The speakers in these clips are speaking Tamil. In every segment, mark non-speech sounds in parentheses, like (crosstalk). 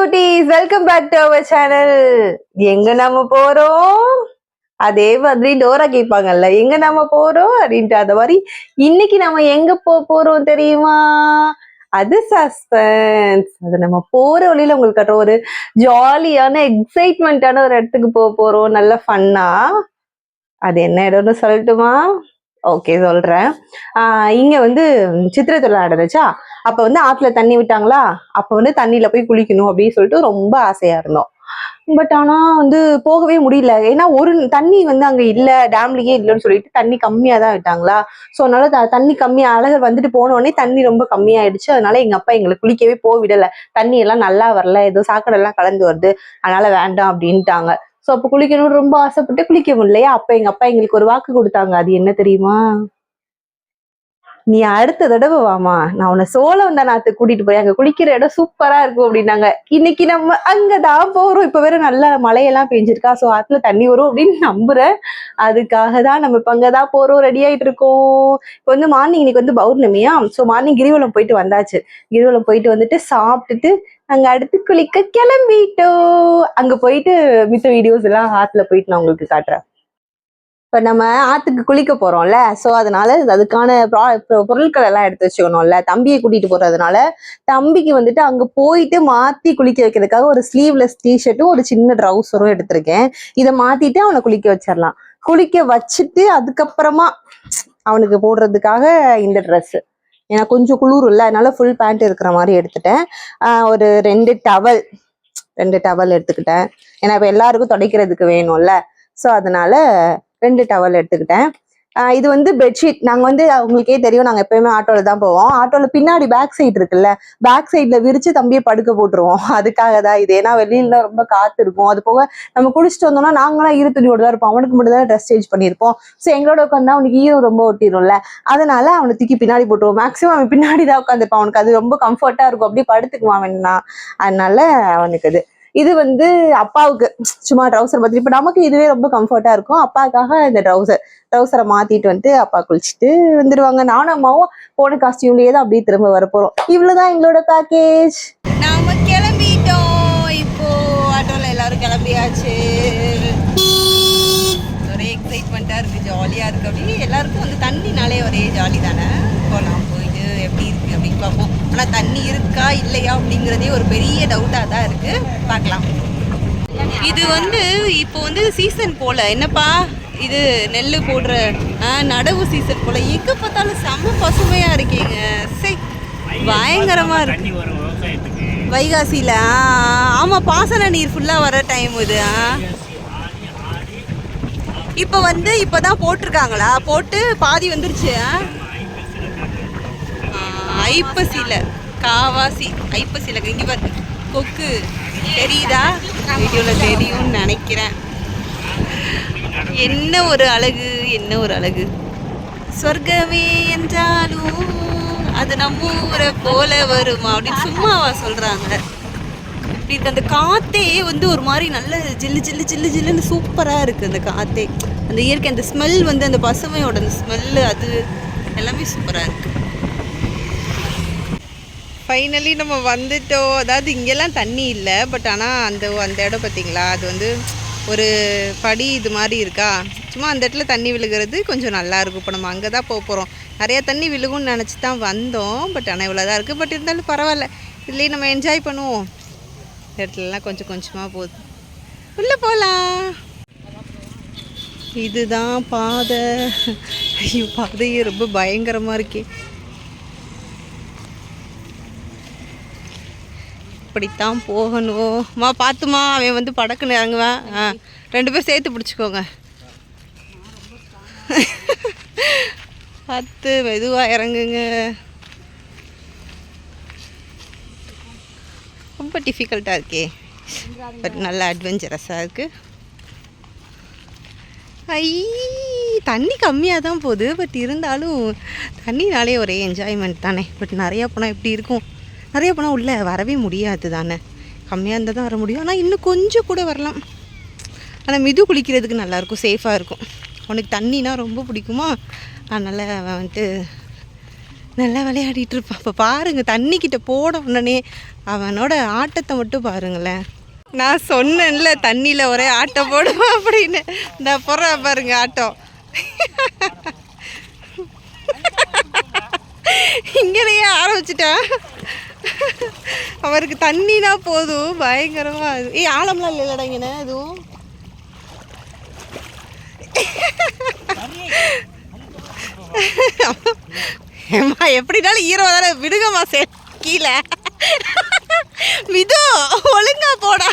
குட்டீஸ் welcome back to our channel எங்க நாம போறோம்? அதே மாதிரி டோரா கேட்பாங்கல்ல எங்க நாம போறோம் அப்படின்ட்டு அந்த மாதிரி இன்னைக்கு நம்ம எங்க போ போறோம் தெரியுமா? அது சஸ்பென்ஸ் அது நம்ம போற வழியில உங்களுக்கு கட்டுற ஒரு ஜாலியான எக்ஸைட்மெண்ட்டான ஒரு இடத்துக்கு போக போறோம். நல்ல ஃபன்னா அது என்ன இடம்னு சொல்லட்டுமா? ஓகே சொல்றேன். இங்க வந்து சித்திரை திருவிழா நடந்துச்சா? அப்ப வந்து ஆத்துல தண்ணி விட்டாங்களா? அப்ப வந்து தண்ணியில போய் குளிக்கணும் அப்படின்னு சொல்லிட்டு ரொம்ப ஆசையா இருந்தோம். பட் ஆனா வந்து போகவே முடியல. ஏன்னா ஒரு தண்ணி வந்து அங்க இல்ல டேம்லயே இல்லைன்னு சொல்லிட்டு தண்ணி கம்மியா தான் விட்டாங்களா? சோ அதனால த- தண்ணி கம்மியா அழகர் வந்துட்டு போன உடனே தண்ணி ரொம்ப கம்மியாயிடுச்சு. அதனால எங்க அப்பா எங்களை குளிக்கவே போவிடல தண்ணி எல்லாம் நல்லா வரல. ஏதோ சாக்கடை எல்லாம் கலந்து வருது. அதனால வேண்டாம் அப்படின்ட்டாங்க. சோ அப்ப குளிக்கணும்னு ரொம்ப ஆசைப்பட்டு குளிக்க முடியலையா? அப்ப எங்க அப்பா எங்களுக்கு ஒரு வாக்கு கொடுத்தாங்க. அது என்ன தெரியுமா? நீ அடுத்த தடவை வாமா நான் உன்னை சோழவந்தநாத்து கூட்டிட்டு போய் அங்க குளிக்கிற இடம் சூப்பரா இருக்கும் அப்படின்னாங்க. இன்னைக்கு நம்ம அங்கதான் போறோம். இப்ப வேற நல்ல மழையெல்லாம் பெஞ்சிருக்கா. சோ ஆத்துல தண்ணி வரும் அப்படின்னு நம்புறேன். அதுக்காக தான் நம்ம இப்ப அங்கதான் போறோம். ரெடி ஆயிட்டு இருக்கோம். இப்போ வந்து மார்னிங் இன்னைக்கு வந்து பௌர்ணமியா? சோ மார்னிங் கிரிவலம் போயிட்டு வந்தாச்சு. கிரிவலம் போயிட்டு வந்துட்டு சாப்பிட்டுட்டு அங்க அடுத்து குளிக்க கிளம்பிட்டோம். அங்க போயிட்டு மித்த வீடியோஸ் எல்லாம் ஆத்துல போயிட்டு நான் உங்களுக்கு காட்டுறேன். இப்போ நம்ம ஆற்றுக்கு குளிக்க போகிறோம்ல ஸோ அதனால அதுக்கான ப்ரா- பொருட்கள் எல்லாம் எடுத்து வச்சுக்கணும்ல. தம்பியை கூட்டிகிட்டு போகிறதுனால தம்பிக்கு வந்துட்டு அங்கே போயிட்டு மாற்றி குளிக்க வைக்கிறதுக்காக ஒரு ஸ்லீவ்லெஸ் டிஷர்ட்டும் ஒரு சின்ன ட்ரௌசரும் எடுத்திருக்கேன். இதை மாற்றிட்டு அவனை குளிக்க வச்சிடலாம். குளிக்க வச்சுட்டு அதுக்கப்புறமா அவனுக்கு போடுறதுக்காக இந்த ட்ரெஸ்ஸு ஏன்னா கொஞ்சம் குளிர் இல்லை அதனால ஃபுல் பேண்ட் இருக்கிற மாதிரி எடுத்துட்டேன். ஒரு ரெண்டு டவல் ரெண்டு டவல் எடுத்துக்கிட்டேன். ஏன்னா இப்போ எல்லாருக்கும் துடைக்கிறதுக்கு வேணும்ல. ஸோ அதனால ரெண்டு டவல் எடுத்துக்கிட்டேன். இது வந்து பெட்ஷீட் நாங்கள் வந்து உங்களுக்கே தெரியும் நாங்கள் எப்பயுமே ஆட்டோவில் தான் போவோம். ஆட்டோவில் பின்னாடி பேக் சைடு இருக்குல்ல பேக் சைடில் விரித்து தம்பியை படுக்க போட்டுருவோம். (laughs) அதுக்காக தான் இது. ஏன்னா வெளியில ரொம்ப காத்து இருக்கும். அது போக நம்ம குடிச்சிட்டு வந்தோம்னா நாங்களாம் ஈர துணியோட தான் இருப்போம். அவனுக்கு மட்டும் தான் ட்ரெஸ் சேஞ்ச் பண்ணியிருப்போம். ஸோ எங்களோட உட்காந்து அவனுக்கு ஈரம் ரொம்ப ஒட்டிடும்ல அதனால அவனை தூக்கி பின்னாடி போட்டுருவோம். மேக்ஸிமம் அவன் பின்னாடி தான் உட்காந்துருப்பான் அவனுக்கு அது ரொம்ப கம்ஃபர்ட்டாக இருக்கும். அப்படியே படுத்துக்குவான் வேணா அதனால அவனுக்கு அது. இது வந்து அப்பாவுக்கு சும்மா ட்ரௌசர் மாதிரி. இப்போ நமக்கு இதுவே ரொம்ப கம்ஃபர்ட்டா இருக்கும். அப்பாவுக்காக இந்த ட்ரௌசர் ட்ரௌசரை மாத்திட்டு வந்துட்டு அப்பா குளிச்சுட்டு வந்துருவாங்க. நானும் அம்மாவும் போன காஸ்டியூம்லயே தான் அப்படியே திரும்ப வர போறோம். இவ்வளவுதான் எங்களோட பேக்கேஜ் நாம கிளம்பிட்டோம். இப்போ ஆட்டோல எல்லாரும் கிளம்பியாச்சு. ஒரே எக்ஸைட்மெண்ட்டாக இருக்கு ஜாலியா இருக்கு. அப்படி எல்லாருக்கும் வந்து தண்ணினாலே ஒரே ஜாலி தானே? போகலாம் போயிட்டு எப்படி இருக்கு அப்படின்னு பார்ப்போம். ஆனா தண்ணி இருக்கா இல்லையா அப்படிங்கிறதே ஒரு பெரிய டவுட்டா தான் இருக்கு. பார்க்கலாம். இது வந்து இப்போ வந்து சீசன் போல. என்னப்பா இது நெல் போடுற நடவு சீசன் போல. எங்க பார்த்தாலும் செம்ம பசுமையா இருக்கீங்க. சை பயங்கரமா இருக்கு. வைகாசியில ஆ, ஆமா பாசன நீர் ஃபுல்லா வர டைம் இது. இப்போ வந்து இப்பதான் போட்டிருக்காங்களா? போட்டு பாதி வந்துருச்சு ஐப்பசியில் காவாசி ஐப்பசியில் இங்கே பாரு கொக்கு. தெரியுதா? வீடியோவில் தெரியும்னு நினைக்கிறேன். என்ன ஒரு அழகு என்ன ஒரு அழகு. சொர்க்கமே என்றாலும் அது நம்ம ஊரை போல வருமா? அப்படின்னு சும்மாவா சொல்கிறாங்க இப்படி இருக்கு அந்த காத்தே வந்து ஒரு மாதிரி நல்ல ஜில்லு ஜில்லு ஜில்லு ஜில்லுன்னு சூப்பராக இருக்குது அந்த காத்தே. அந்த இயற்கை அந்த ஸ்மெல் வந்து அந்த பசுமையோட அந்த ஸ்மெல்லு அது எல்லாமே சூப்பராக இருக்குது ஃபைனலி நம்ம வந்துட்டோம். அதாவது இங்கெல்லாம் தண்ணி இல்லை. பட் ஆனால் அந்த அந்த இடம் பார்த்தீங்களா அது வந்து ஒரு படி இது மாதிரி இருக்கா? சும்மா அந்த இடத்துல தண்ணி விழுகிறது கொஞ்சம் நல்லா இருக்கும். இப்போ நம்ம அங்கே தான் போக போகிறோம் நிறையா தண்ணி விழுகும்னு நினச்சி தான் வந்தோம். பட் ஆனால் இவ்வளோ தான் இருக்குது பட் இருந்தாலும் பரவாயில்ல. இதுலேயே நம்ம என்ஜாய் பண்ணுவோம். இந்த இடத்துலலாம் கொஞ்சம் கொஞ்சமாக போகுது உள்ளே போகலாம் இதுதான் பாதை. ஐயோ பாதையே ரொம்ப பயங்கரமாக இருக்கே. இப்படித்தான் போகணும் மா பார்த்துமா அவன் வந்து படக்குன்னு இறங்குவான். ஆ ரெண்டு பேரும் சேர்த்து பிடிச்சிக்கோங்க. பார்த்து மெதுவாக இறங்குங்க. ரொம்ப டிஃபிகல்ட்டாக இருக்கே. பட் நல்லா அட்வென்ச்சரஸாக இருக்குது ஐ தண்ணி கம்மியாக தான் போகுது. பட் இருந்தாலும் தண்ணினாலே ஒரே என்ஜாய்மெண்ட் தானே. பட் நிறையா போனால் எப்படி இருக்கும். நிறைய போனால் உள்ளே வரவே முடியாது தானே. கம்மியாக இருந்தால் தான் வர முடியும். ஆனால் இன்னும் கொஞ்சம் கூட வரலாம். ஆனால் மிது குளிக்கிறதுக்கு நல்லாயிருக்கும். சேஃபாக இருக்கும். உனக்கு தண்ணினா ரொம்ப பிடிக்குமா? அதனால் அவன் வந்துட்டு நல்லா விளையாடிட்டு இருப்பான். அப்போ பாருங்கள் தண்ணிக்கிட்ட போட உடனே அவனோட ஆட்டத்தை மட்டும் பாருங்களேன். நான் சொன்னேன்ல தண்ணியில் ஒரே ஆட்டம் போடுவான் அப்படின்னு. இந்த பொற பாருங்க ஆட்டம். இங்கேயே ஆரம்பிச்சிட்டேன். அவருக்கு தண்ணினா போதும் பயங்கரமா அது. ஏய் ஆழம்லாம் இல்லைல்லடா இங்கண்ணே அதுவும் ஏம்மா எப்படினாலும் ஈரோ தானே. விடுங்கம்மா சே கீழே. மிது ஒழுங்கா போடா.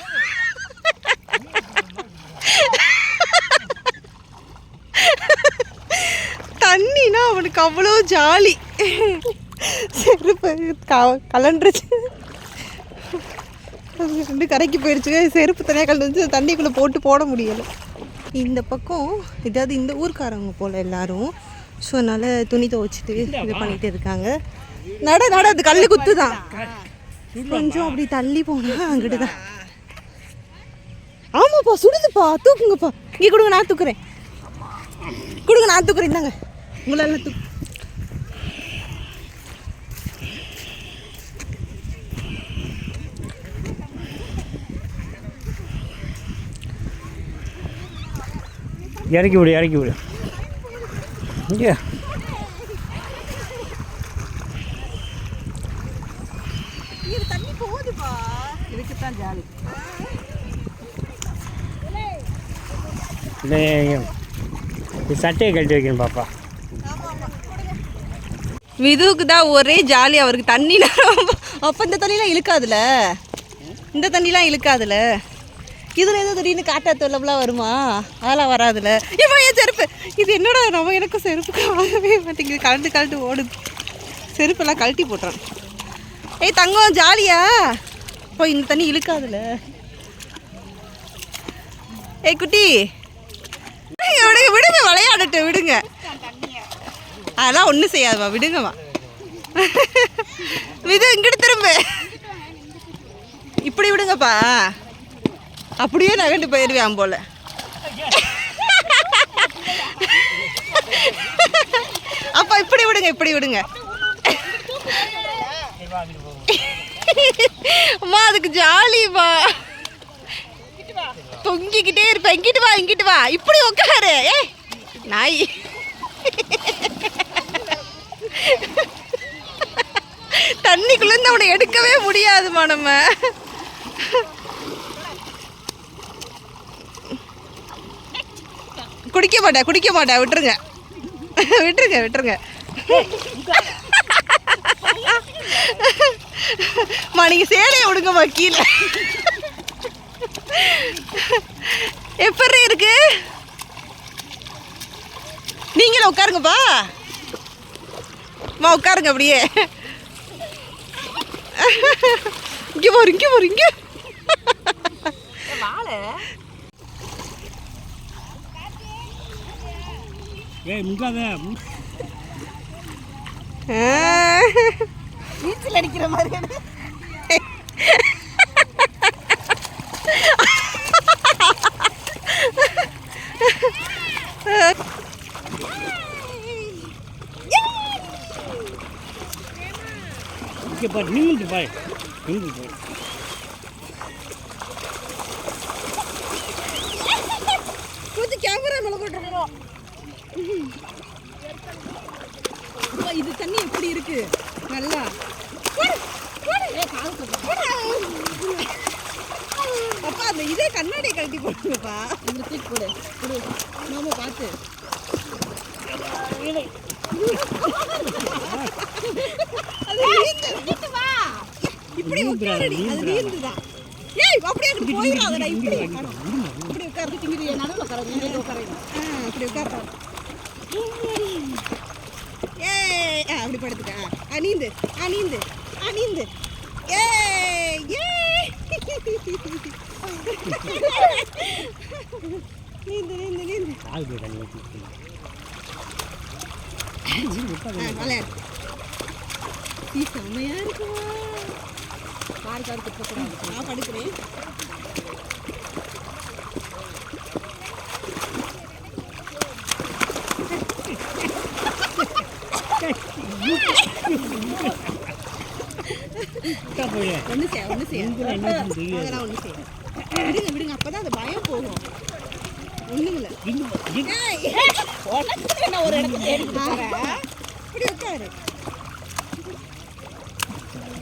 தண்ணினா அவனுக்கு அவ்வளோ ஜாலி. செருப்பு க- கலண்டுருச்சு. ரெண்டு கரைக்கு போயிடுச்சு செருப்பு தனியாக கலந்து தண்ணிக்குள்ளே போட்டு போட முடியலை. இந்த பக்கம் ஏதாவது இந்த ஊருக்காரவங்க போல் எல்லாரும். ஸோ அதனால் துணி துவைச்சிட்டு இது பண்ணிகிட்டு இருக்காங்க. நட நட அது கல் குத்து தான் கொஞ்சம் அப்படி தள்ளி போனா அங்கிட்டு தான் ஆமாப்பா சுடுதுப்பா. தூக்குங்கப்பா. இங்கே கொடுங்க நான் தூக்குறேன். கொடுங்க நான் தூக்குறேன். இந்தாங்க. உங்களெல்லாம் தூக்கு இறக்கி விடு இறக்கி விடு. இங்கே. சட்டையை கழட்டி வைக்கணும் பாப்பா. விதுவுக்கு தான் ஒரே ஜாலி அவருக்கு. தண்ணினா ரொம்ப அப்போ இந்த தண்ணிலாம் இழுக்காதுல? இந்த தண்ணிலாம் இழுக்காதுல? இதில் ஏதோ திடீர்னு காட்டா தொல்லப்லாம் வருமா? அதெல்லாம் வராதுல இப்போ என் செருப்பு. இது என்னடா நம்ம எனக்கும் செருப்பு வாங்கவே மாட்டேங்குது. கலந்து கலந்து ஓடுது. செருப்பெல்லாம் கழட்டி போட்டுறான். ஏய் தங்கம் ஜாலியா? போய் இந்த தண்ணி இழுக்காதுல ஏய் குட்டி. விடுங்க விடுங்க விளையாடட்டும் விடுங்க. அதெல்லாம் ஒன்றும் செய்யாதுமா விடுங்கம்மா. விடு இங்கிட்டு திரும்ப. இப்படி விடுங்கப்பா. அப்படியே நகண்டு போயிடுவேன் போல. அப்பா இப்படி விடுங்க இப்படி விடுங்க. அம்மா அதுக்கு ஜாலிப்பா தொங்கிக்கிட்டே இருப்பேன். இங்கிட்டு வா இங்கிட்டு வா. இப்படி உட்காரு. ஏ நாய். தண்ணிக்குள்ளேருந்து அவனை எடுக்கவே முடியாதுமா நம்ம. குடிக்க மாட்டேன் குடிக்க மாட்டேன் விட்டுருங்க. விட்டுருங்க விட்டுருங்க. மா நீங்க சேலையை விடுங்கம்மா கீழே. எப்படி இருக்கு? நீங்களும் உட்காருங்கப்பா. மா உட்காருங்க அப்படியே. இங்கே போரு இங்கே போரு இங்கே. ஏய் முங்காத நீச்சல் அடிக்கிற மாதிரி இங்கே பாரு நிமிந்து பாரு. நிமிந்து கொஞ்சம் கேமரா மேலே அப்பா இது தண்ணி எப்படி இருக்கு? நல்லா. அப்பா அந்த இதே கண்ணாடியை கழட்டி போடுங்கப்பா. இந்த தூக்கி போடு கொடு மாமா பார்த்து. இப்படி உட்காருடி. அது நீந்துதான் ஏய் அப்படியே அங்கிட்டு போயிடாதடா. இப்படி இப்படி உட்கார்ந்து திங்கிறிய நடுவில் உட்கார நடுவில் உட்கார. ஆ இப்படி உட்கார ஏய் ஆ அப்படி படுத்துக்க. ஆ நீந்து ஆ நீந்து ஆ நீந்து நீந்து நீந்து. செம்மையா இருக்குமா. பாரு நான் படுக்கிறேன். ஒண்ணு செய்ய ஒண்ணு செய்ய. அதெல்லாம் ஒண்ணு செய்ய. விடுங்க விடுங்க அப்பதான் அது பயம் போகும். ஏய், உனக்கு என்ன ஒரு இடத்துல தேடிட்டு போற? இப்படி உட்காரு.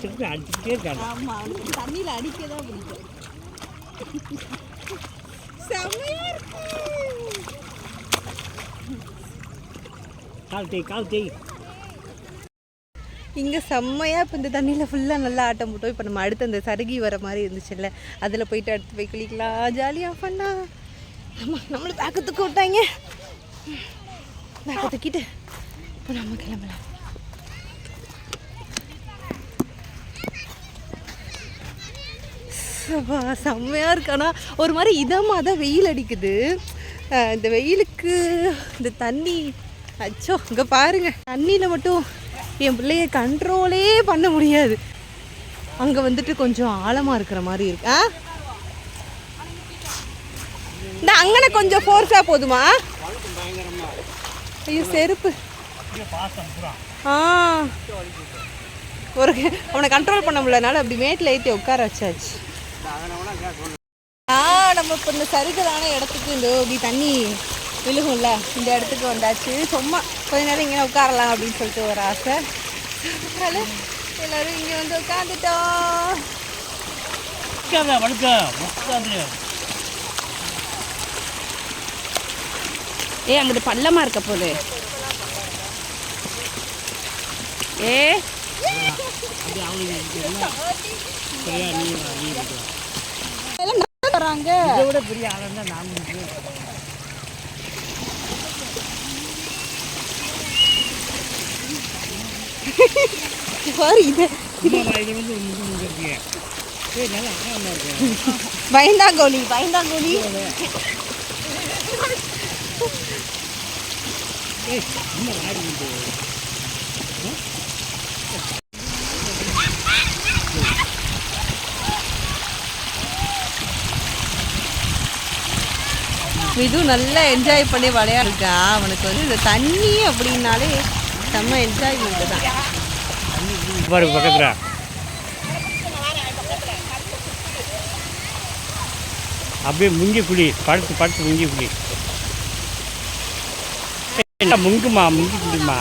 திருப்பி அடிச்சுட்டே இருக்காங்க. ஆமா அவனுக்கு தண்ணியில அடிக்க தான் பிடிக்கும். செம்மையா இருக்கு. கால் தேய் கால் தேய். இங்கே செம்மையாக இப்போ இந்த தண்ணியில் ஃபுல்லாக நல்லா ஆட்டம் போட்டோம். இப்போ நம்ம அடுத்து அந்த சருகி வர மாதிரி இருந்துச்சுல்ல. அதில் போயிட்டு அடுத்து போய் குளிக்கலாம். ஜாலியாக பண்ணா ஆமாம் நம்மளை பேக்கத்துக்கு விட்டாங்க. பேக்கை தூக்கிட்டு இப்போ நம்ம கிளம்பலாம். செம்மையாக செம்மையா ஒரு மாதிரி இதமாக தான் வெயில் அடிக்குது. இந்த வெயிலுக்கு இந்த தண்ணி அச்சோ இங்கே பாருங்க. தண்ணியில் மட்டும் என் பிள்ளைய கண்ட்ரோலே பண்ண முடியாது. அங்கே வந்துட்டு கொஞ்சம் ஆழமாக இருக்கிற மாதிரி இருக்கு. ஆ? இந்த அங்கன கொஞ்சம் ஃபோர்ஸாக போதுமா? ஐயோ செருப்பு. ஆ. ஒரு அவனை கண்ட்ரோல் பண்ண முடியலனால அப்படி மேட்டில் ஏற்றி உட்கார வச்சாச்சு. ஆ நம்ம இப்போ இந்த சரிகளான இடத்துக்கு இந்த இப்படி தண்ணி விழுகும்ல இந்த இடத்துக்கு வந்தாச்சு. சும்மா கொஞ்ச நேரம் இங்கே உட்காரலாம் அப்படின்னு சொல்லிட்டு ஒரு ஆசை. அதனால எல்லாரும் இங்கே வந்து உட்காந்துட்டோம் ஏ அங்கிட்டு பள்ளமா இருக்க போகுது. ஏ. வராங்க. இதை விட பெரிய ஆளுன்னா நான் வந்து பாரு இது இல்லைம்மா, இது வந்து முங்க முங்க இருக்கு ஏய் நல்லா ஆழமா இருக்கு பயந்தாங்கோலி ஏய் இன்னும் ஆடி உண்டு மிது நல்லா என்ஜாய் பண்ணி விளையாடுருக்கான் அவனுக்கு வந்து இந்த தண்ணி அப்படின்னாலே செம்ம என்ஜாய்மெண்ட் தான். பாரு பக்கத்துல. அப்படியே முங்கி குழி படுத்து படுத்து முங்கி குழி என்ன முங்குமா முங்கி குடிமா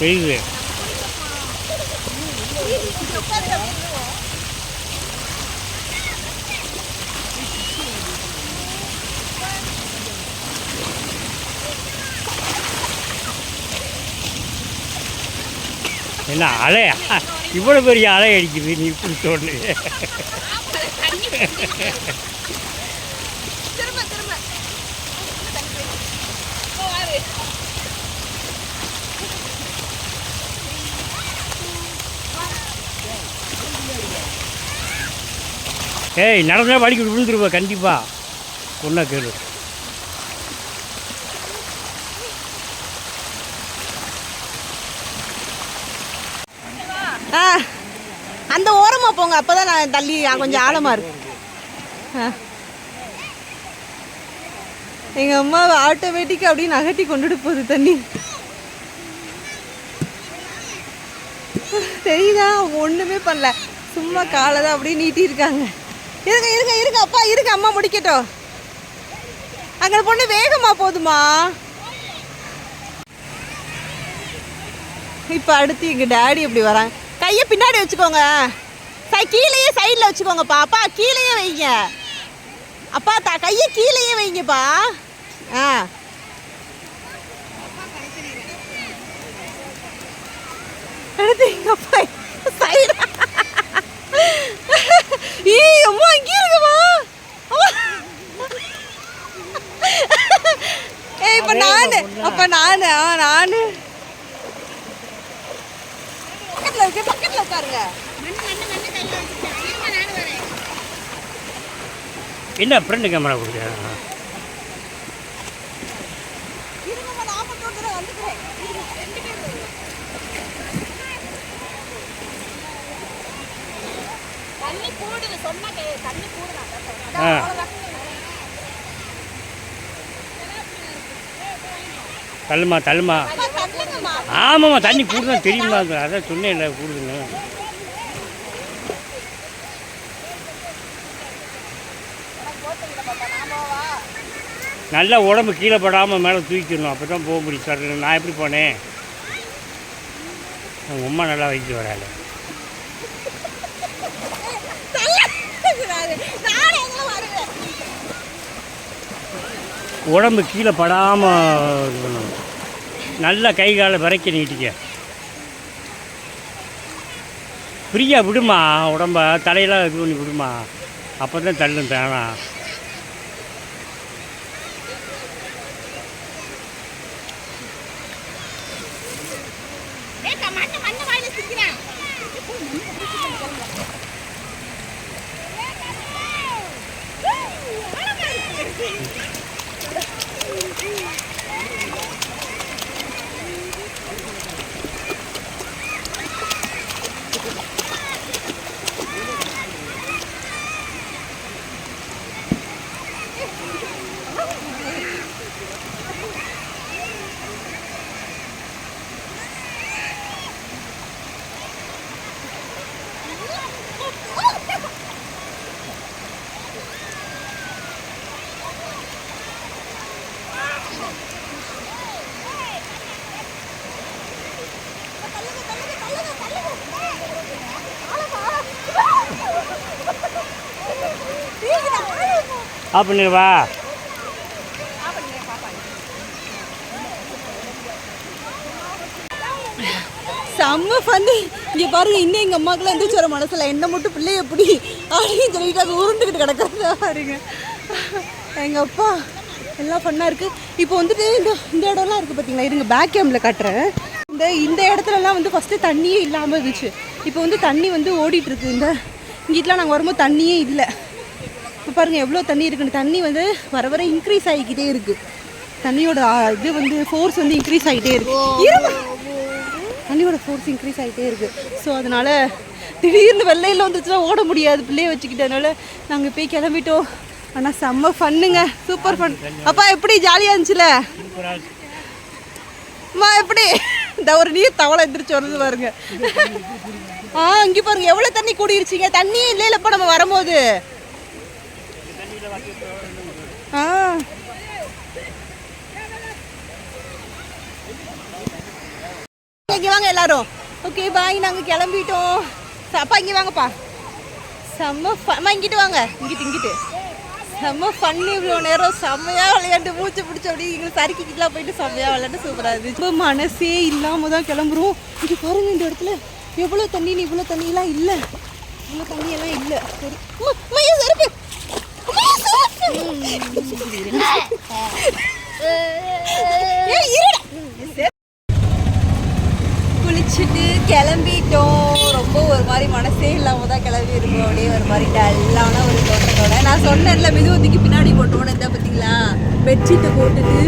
தெரியுது. என்ன அலையா இவ்வளோ பெரிய அலை அடிக்குது நீ இப்படி சொல்லு ஏய் நடந்தா வலிக்கு விழுந்துருவ கண்டிப்பா. ஒன்றா கேளு ஆ அந்த ஓரமா போங்க அப்பதான் நான் தள்ளி கொஞ்சம் ஆழமாக இருக்கு. எங்கள் அம்மா ஆட்டோமேட்டிக்காக அப்படியே நகட்டி கொண்டுட்டு போகுது தண்ணி. தெரியுதா? அவங்க ஒன்றுமே பண்ணல. சும்மா காலை தான் அப்படியே நீட்டியிருக்காங்க இருங்க இருங்க இருங்க அப்பா இருங்க அம்மா முடிக்கட்டும். அங்கே பொண்ணு வேகமாக போதுமா? இப்போ அடுத்து எங்கள் டேடி இப்படி வராங்க. கையை பின்னாடி வச்சுக்கோங்க. கீழேயே சைடில் வச்சுக்கோங்கப்பா. அப்பா கீழேயே வைங்க. அப்பா த கையை கீழேயே வைங்கப்பா. ஆ. அடுத்து எங்கள் அப்பா சைடு ஈ அம்மா இங்கே இருக்குமா ஏய் இப்போ நானு அப்போ நானு ஆ நானு பக்கத்துல இருக்கு பக்கத்துல உட்காருங்க என்ன ஃப்ரெண்டு கேமரா கொடுக்குற இருங்கம்மா நான் மட்டும் வந்துடுறேன் வந்துக்கிறேன் தண்ணி கூடுது சொன்னா கே- தண்ணி கூடுதா ஆ. தள்ளுமா தள்ளுமா ஆமாம்மா தண்ணி கூடுதான் தெரியுமா அதான் சொன்னேன்ல கூடுதுன்னு. நல்லா உடம்பு கீழே படாமல் மேலே தூக்கிடணும். அப்போ தான் போக முடியும். சார் நான் எப்படி போனேன்? உங்கள் அம்மா நல்லா வைத்து வராது உடம்பு கீழே படாமல் இது பண்ணணும் நல்லா கை காலை விரைக்க நீட்டிக்க. ஃப்ரீயாக விடுமா? உடம்ப தலையெல்லாம் இது பண்ணி விடுமா? அப்போ தான் தள்ளும் தானா ஆஃப் பண்ணிடுவா. செம்ம ஃபன்னு இங்கே பாருங்க இன்னும் எங்கள் அம்மாக்கெல்லாம் எந்திரிச்சு வர மனசில் என்ன மட்டும் பிள்ளை எப்படி? அப்படின்னு சொல்லிட்டு அது உருண்டுக்கிட்டு கிடக்கிறதா பாருங்க. எங்கள் அப்பா எல்லாம் ஃபன்னாக இருக்குது இப்போ வந்துட்டு இந்த இந்த இடம்லாம் இருக்குது பார்த்தீங்களா இருங்க பேக் கேமில் காட்டுறேன். இந்த இந்த இடத்துலலாம் வந்து ஃபஸ்ட்டு தண்ணியே இல்லாமல் இருந்துச்சு. இப்போ வந்து தண்ணி வந்து ஓடிட்டு இருக்கு. இந்த இங்கிட்டலாம் நாங்கள் வரும்போது தண்ணியே இல்லை. பாருங்கள் எவ்வளோ தண்ணி இருக்குன்னு. தண்ணி வந்து வர வர இன்க்ரீஸ் ஆகிக்கிட்டே இருக்குது தண்ணியோட இது வந்து ஃபோர்ஸ் வந்து இன்க்ரீஸ் ஆகிட்டே இருக்கு. இருமா. தண்ணியோட ஃபோர்ஸ் இன்க்ரீஸ் ஆகிட்டே இருக்கு. ஸோ அதனால திடீர்னு வெள்ளையில் வந்துச்சுன்னா ஓட முடியாது. பிள்ளைய வச்சுக்கிட்டு அதனால நாங்கள் போய் கிளம்பிட்டோம். ஆனால் செம்ம ஃபன்னுங்க சூப்பர் ஃபன் அப்பா எப்படி ஜாலியாக இருந்துச்சுல? அம்மா எப்படி? இந்த ஒரு நீர் தவளை எந்திரிச்சு வருது பாருங்க. ஆ இங்கே பாருங்க எவ்வளோ தண்ணி கூடிருச்சிங்க? தண்ணியே இல்லைல்லப்பா நம்ம வரும்போது. ஆ. இங்கே வாங்க எல்லாரும். ஓகே பாய் நாங்கள் கிளம்பிட்டோம். அப்பா இங்கே வாங்கப்பா. செம்ம ஃபன் இங்கிட்டு வாங்க. இங்கிட்டு இங்கிட்டு. செம்ம ஃபன் இவ்வளோ நேரம் செம்மையாக விளையாண்டு மூச்சு பிடிச்ச அப்படி எங்களுக்கு சறுக்கிக்கிட்டுலாம் போயிட்டு செம்மையாக விளையாண்டு சூப்பராக இருந்துச்சு. இப்போ மனசே இல்லாமல் தான் கிளம்புறோம். இங்கே பாருங்க இந்த இடத்துல. எவ்வளோ தண்ணி இவ்வளோ தண்ணியெல்லாம் இல்லை. இவ்வளோ தண்ணியெல்லாம் இல்லை. சரி அம்மா, அம்மா, ஏன் செருப்பு? அம்மா, ஏன் செருப்பு? ஏய், இருடா. குளிச்சுட்டு கிளம்பிட்டோம். ரொம்ப ஒரு மாதிரி மனசே இல்லாமல் தான் கிளம்பி இருக்கோம் அப்படியே ஒரு மாதிரி டல்லான ஒரு தோட்டத்தோட நான் சொன்னேன்ல மெதுவந்திக்கு பின்னாடி போட்டோன்னு இருந்தா பார்த்தீங்களா பெட்ஷீட்டை போட்டுட்டு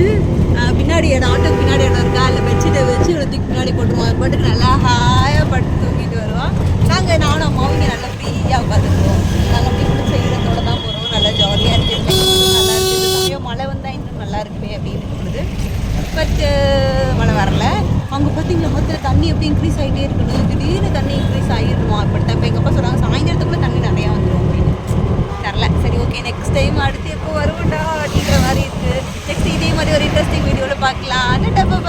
பின்னாடி இடம் ஆட்டோக்கு பின்னாடி இடம் இருக்கா? இல்லை பெட்ஷீட்டை வச்சு இடத்துக்கு பின்னாடி போட்டுருவோம் அது பாட்டுக்கு நல்லா ஹாயாக படுத்து தூங்கிட்டு வருவோம் நாங்கள் நானும் அம்மாவும் இங்கே நல்லா ஃப்ரீயாக உட்காந்துருக்கோம் நாங்கள் அப்படி பிடிச்ச ஈரத்தோட தான் போகிறோம் நல்லா ஜாலியாக இருக்குது நல்லா இருக்குது சமயம் மழை வந்தால் இன்னும் நல்லா இருக்குமே அப்படின்னு தோணுது பட்டு மழை வரல அங்கே பார்த்தீங்களா மொத்தத்தில் தண்ணி எப்படி இன்க்ரீஸ் ஆகிட்டே இருக்கணும் திடீர்னு தண்ணி இன்க்ரீஸ் ஆகிடுமா அப்படித்தான் இப்போ எங்கள் அப்பா சொல்கிறாங்க சாயந்தரத்துக்குள்ள தண்ணி நிறையா வந்துடும் அப்படின்னு தரல சரி ஓகே நெக்ஸ்ட் டைம் அடுத்து எப்போ வருவோம்டா அப்படின்ற மாதிரி இருக்குது நெக்ஸ்ட் இதே மாதிரி ஒரு இன்ட்ரெஸ்டிங் வீடியோவில் பார்க்கலாம் டப்பா